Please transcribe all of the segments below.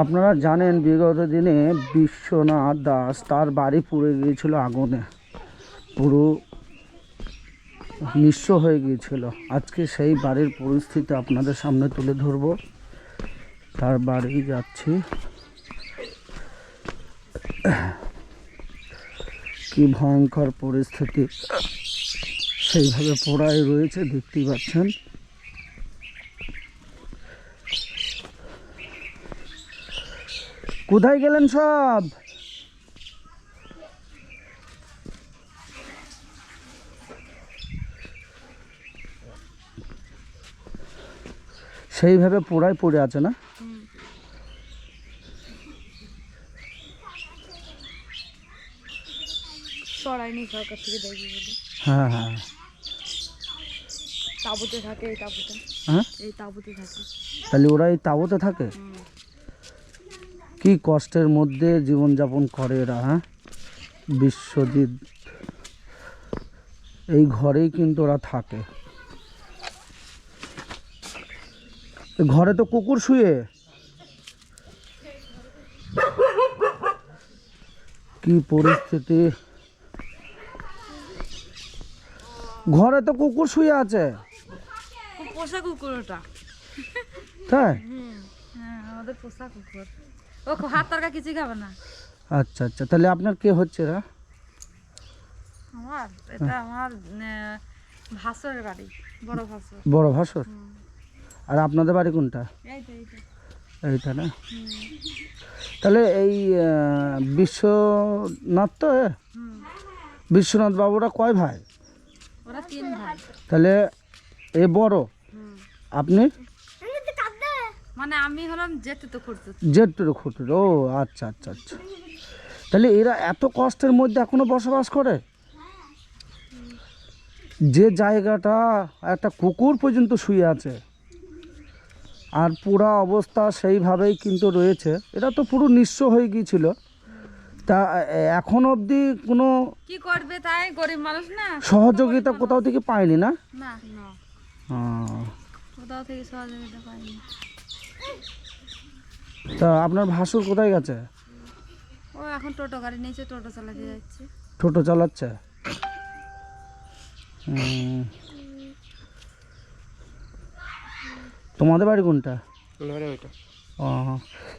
আপনারা জানেন, বিগত দিনে বিশ্বনাথ দাস তার বাড়ি পুড়ে গিয়েছিল আগুনে। পুরো নিঃস্ব হয়ে গিয়েছিল। আজকে সেই বাড়ির পরিস্থিতি আপনাদের সামনে তুলে ধরব। তার বাড়ি যাচ্ছি। কি ভয়ঙ্কর পরিস্থিতি। সেইভাবে পোড়াই রয়েছে, দেখতেই পাচ্ছেন। কোথায় গেলেন সব? সেইভাবে পোড়াই পড়ে আছে না? হ্যাঁ হ্যাঁ। তাবুতে থাকে এই তাবুতে। হ্যাঁ? এই তাবুতে থাকে। তাহলে ওরা এই তাবতে থাকে? কি কষ্টের মধ্যে জীবনযাপন করে এরা হ্যাঁ? বিশ্বজিৎ। এই ঘরেই কিন্তু ওরা থাকে। ঘরে তো কুকুর শুয়ে। কি পরিস্থিতি। ঘরে তো কুকুর শুয়ে আছে। পোষা কুকুর ওটা। তাই? হ্যাঁ আমাদের পোষা কুকুর। ও হাত তরকা কিছুই খাবে না। আচ্ছা আচ্ছা তাহলে আপনার কে হচ্ছে এরা? আমার এটা আমার ভাসুরের বাড়ি বড় ভাসুর। বড় ভাসর? আর আপনাদের বাড়ি কোনটা? এইটা না? তাহলে এই বিশ্বনাথ তো বিশ্বনাথ বাবুরা কয় ভাই? ওরা ভাই। তাহলে এ বড়? আপনি? মানে আমি হলাম যেতে তো করতে জেঠুর ও আচ্ছা আচ্ছা আচ্ছা। তাহলে এরা এত কষ্টের মধ্যে এখনও বসবাস করে? যে জায়গাটা একটা কুকুর পর্যন্ত শুয়ে আছে আর পুরা অবস্থা সেইভাবেই কিন্তু রয়েছে। এটা তো পুরো নিঃস্ব হয়ে গিয়েছিল। তা এখন অবধি কোনো কি করবে তাই? গরিব মানুষ না? সহযোগিতা কোথাও থেকে পায়নি না? না। না কোথাও থেকে সহযোগিতা পাইনি তা আপনার ভাসুর কোথায় গেছে? ও এখন টোটো গাড়ি নিয়েছে টোটো চালাতে যাচ্ছে। টোটো চালাচ্ছে? তোমাদের বাড়ি কোনটা? ও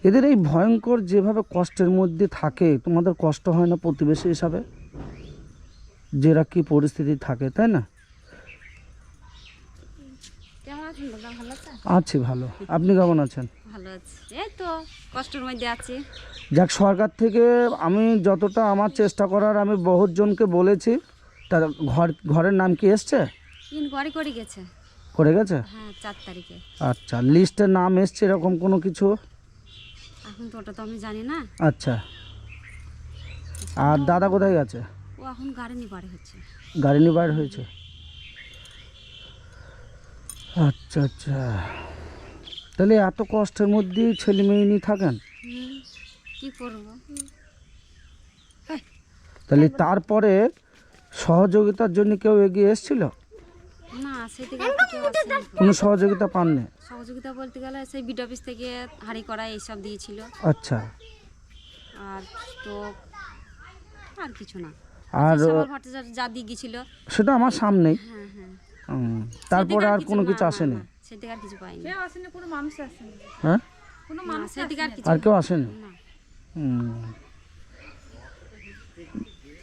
এদের এই ভয়ঙ্কর যেভাবে কষ্টের মধ্যে থাকে তোমাদের কষ্ট হয় না প্রতিবেশী হিসাবে? যেরা কি পরিস্থিতি থাকে তাই না কেমন আছেন দাদা ভালো আছেন আছি ভালো। আপনি কেমন আছেন? ভালো আছি। এই তো কষ্টের মধ্যে আছি। যাক সরকার থেকে আমি যতটা আমার চেষ্টা করার আমি বহুত জনকে বলেছি। তার ঘর ঘরের নাম কি এসছে? ইনকোয়ারি করে গেছে। করে গেছে? হ্যাঁ চার তারিখে। আচ্ছা লিস্টে নাম এসছে এরকম কোনো কিছু? এখন তো ওটা তো আমি জানি না। আচ্ছা। আর দাদা কোথায় গেছে? ও এখন গাড়ি নিয়ে বাড়ি হচ্ছে। গাড়ি নিয়ে বাইর হয়েছে? আচ্ছা আচ্ছা। তাহলে এত কষ্টের মধ্যেই ছেলে মেয়ে নিয়ে থাকেন? কি করব? তাহলে তারপরে সহযোগিতার জন্য কেউ এগিয়ে এসেছিল? না সেদিকে। কোনো সহযোগিতা পাননি? সহযোগিতা বলতে গেলে সেই বিড অফিস থেকে হাঁড়ি করা এইসব দিয়েছিল। আচ্ছা। আর স্টোভ আর কিছু না। আর যা দিয়ে গেছিল। সেটা আমার সামনেই। হ্যাঁ হ্যাঁ। হুম, তারপরে আর কোনো কিছু আসেনি? সেদিকে আর কিছু পাইনি। আসেনি কোনো মানুষ আসেনি। হ্যাঁ? কোনো মানুষ সেদিকে আর কিছু আর কেউ আসেনি।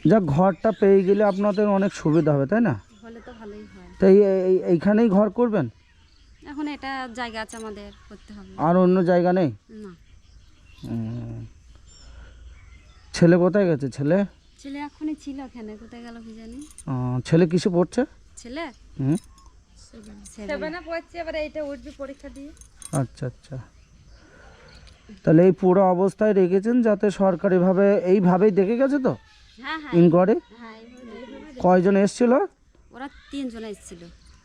যাক ঘরটা পেয়ে গেলে আপনাদের অনেক সুবিধা হবে তাই না? হলে তো ভালোই হয়। তো এই এই- এইখানেই ঘর করবেন? এখন এটা জায়গা আছে আমাদের করতে হবে। আর অন্য জায়গা নেই? না। ছেলে কোথায় গেছে ছেলে? ছেলে এখনই ছিল এখানে কোথায় গেল কি জানি। ছেলে কিসে পড়ছে? ছেলে? হুম? সেভেনে পড়ছে এবার এইটা উঠবি পরীক্ষা দিয়ে। আচ্ছা আচ্ছা। তাহলে এই পুরো অবস্থায় রেখেছেন যাতে সরকারিভাবে এইভাবেই দেখে গেছে তো? হ্যাঁ হ্যাঁ। ইনকোয়ারি হ্যাঁ। কয়জন এসছিল? ওরা তিনজন এসেছিল।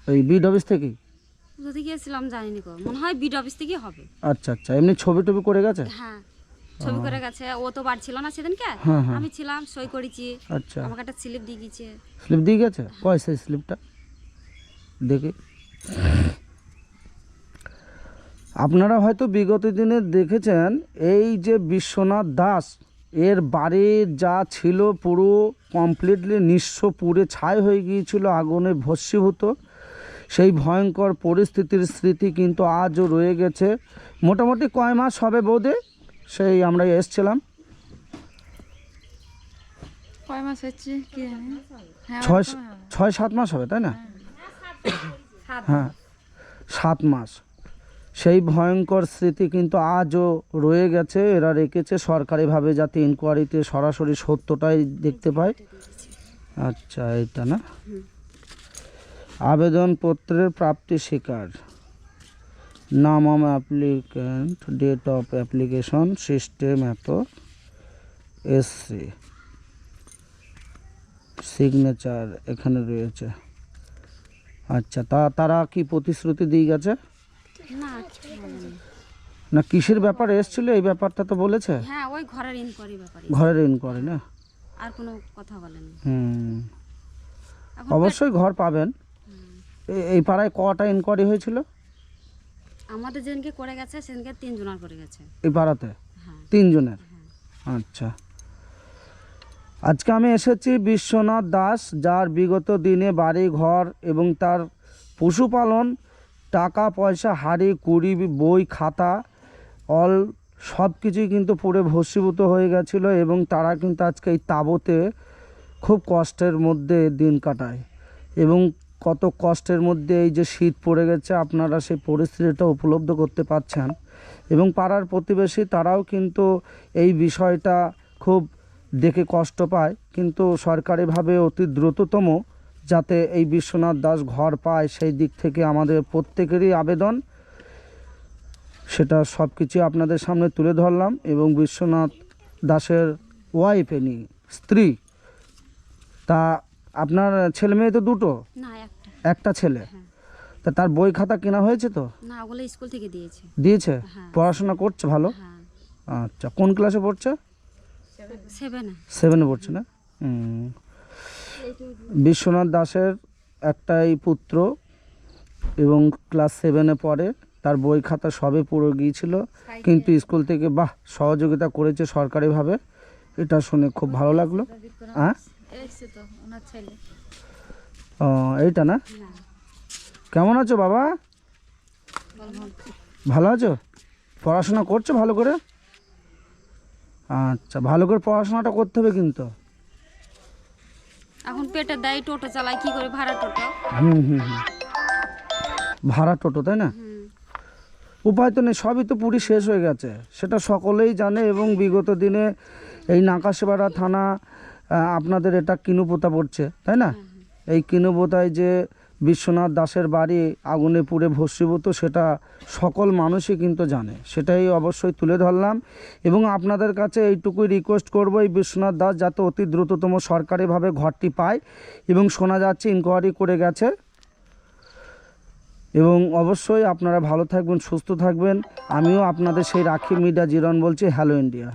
ওই বিড অফিস কোথা থেকে এসেছিলাম জানিনি মনে হয় বিড অফিস থেকে হবে। আচ্ছা আচ্ছা। এমনি ছবি টবি করে গেছে? হ্যাঁ। ছবি করে গেছে। ও তো বার ছিল না সেদিনকে? হ্যাঁ হ্যাঁ। আমি ছিলাম সই করেছি। আচ্ছা। আমাকে একটা স্লিপ দিয়ে গেছে স্লিপ দিয়ে গেছে? কয় সেই স্লিপটা? দেখি। আপনারা হয়তো বিগত দিনে দেখেছেন এই যে বিশ্বনাথ দাস এর বাড়ি যা ছিল পুরো কমপ্লিটলি নিঃস্ব পুড়ে ছাই হয়ে গিয়েছিল আগুনে ভস্মীভূত। সেই ভয়ঙ্কর পরিস্থিতির স্মৃতি কিন্তু আজও রয়ে গেছে। মোটামুটি কয় মাস হবে বোধে সেই আমরা এসছিলাম। হ্যাঁ ছয় ছয় সাত মাস হবে তাই না? হ্যাঁ সাত মাস। সেই ভয়ঙ্কর স্মৃতি কিন্তু আজও রয়ে গেছে এরা রেখেছে। সরকারিভাবে যাতে ইনকোয়ারিতে সরাসরি সত্যটাই দেখতে পায়। আচ্ছা এটা না? আবেদনপত্রের প্রাপ্তি স্বীকার। নাম of applicant date of application system এত এসসি সিগনেচার এখানে রয়েছে। আচ্ছা তা তারা কি প্রতিশ্রুতি দিয়ে গেছে? না কিসের ব্যাপারে এসেছিল? এই ব্যাপারটা তো বলেছে। হ্যাঁ ওই ঘরের ইনকোয়ারি ব্যাপারে। ঘরের ইনকোয়ারি না? আর কোনো কথা বলেনি। হুম। অবশ্যই ঘর পাবেন। এই পাড়ায় কটা ইনকোয়ারি হয়েছিল? আমাদের যেদিনকে করে গেছে সেদিনকে তিনজনার করে গেছে। এই পাড়াতে হ্যাঁ। তিনজনের? আচ্ছা। আজকে আমি এসেছি বিশ্বনাথ দাস যার বিগত দিনে বাড়ি ঘর এবং তার পশুপালন টাকা পয়সা হাড়ি কুড়ি বই খাতা অল সব কিছুই কিন্তু পুরো ভস্মীভূত হয়ে গেছিল এবং তারা কিন্তু আজকে এই তাঁবুতে খুব কষ্টের মধ্যে দিন কাটায়। এবং কত কষ্টের মধ্যে এই যে শীত পড়ে গেছে, আপনারা সেই পরিস্থিতিটা উপলব্ধ করতে পারছেন। এবং পাড়ার প্রতিবেশী তারাও কিন্তু এই বিষয়টা খুব দেখে কষ্ট পায়। কিন্তু সরকারিভাবে অতি দ্রুততম যাতে এই বিশ্বনাথ দাস ঘর পায়, সেই দিক থেকে আমাদের প্রত্যেকেরই আবেদন। সেটা সব কিছু আপনাদের সামনে তুলে ধরলাম এবং বিশ্বনাথ দাসের ওয়াইফ এনি স্ত্রী। তা আপনার ছেলে মেয়ে তো দুটো? না একটা ছেলে? তা তার বই খাতা কেনা হয়েছে তো? না ওগুলো স্কুল থেকে দিয়েছে। দিয়েছে? হ্যাঁ। পড়াশোনা করছে ভালো? হ্যাঁ। আচ্ছা কোন ক্লাসে পড়ছে? সেভেনে। সেভেনে পড়ছে না? বিশ্বনাথ দাসের একটাই পুত্র এবং ক্লাস সেভেনে পড়ে। তার বই খাতা সবে পুরো গিয়েছিল। কিন্তু স্কুল থেকে বাহ সহযোগিতা করেছে সরকারিভাবে। এটা শুনে খুব ভালো লাগল। হ্যাঁ এসছে তো ওনার ছেলে ও এইটা না? কেমন আছো বাবা? ভালো আছো? পড়াশোনা করছ ভালো করে? আচ্ছা ভালো করে পড়াশোনাটা করতে হবে কিন্তু। এখন পেটে দেয় টোটো কি করে ভাড়া টোটো? হুম হুম হুম। ভাড়া টোটো তাই না? উপায় তো নেই সবই তো পুরি শেষ হয়ে গেছে। সেটা সকলেই জানে এবং বিগত দিনে এই নাকাশিপাড়া থানা আপনাদের এটা কিনুপোতা পড়ছে তাই না? এই কিনুপোতায় যে বিশ্বনাথ দাসের বাড়ি আগুনে পুড়ে ভস্মীভূত, সেটা সকল মানুষই কিন্তু জানে। সেটাই অবশ্যই তুলে ধরলাম এবং আপনাদের কাছে এইটুকুই রিকোয়েস্ট করব, এই বিশ্বনাথ দাস যাতে অতি দ্রুততম সরকারিভাবে ঘরটি পায় এবং শোনা যাচ্ছে ইনকোয়ারি করে গেছে। এবং অবশ্যই আপনারা ভালো থাকবেন, সুস্থ থাকবেন। আমিও আপনাদের সেই রাখি মিডিয়া জিরন বলছি হ্যালো ইন্ডিয়া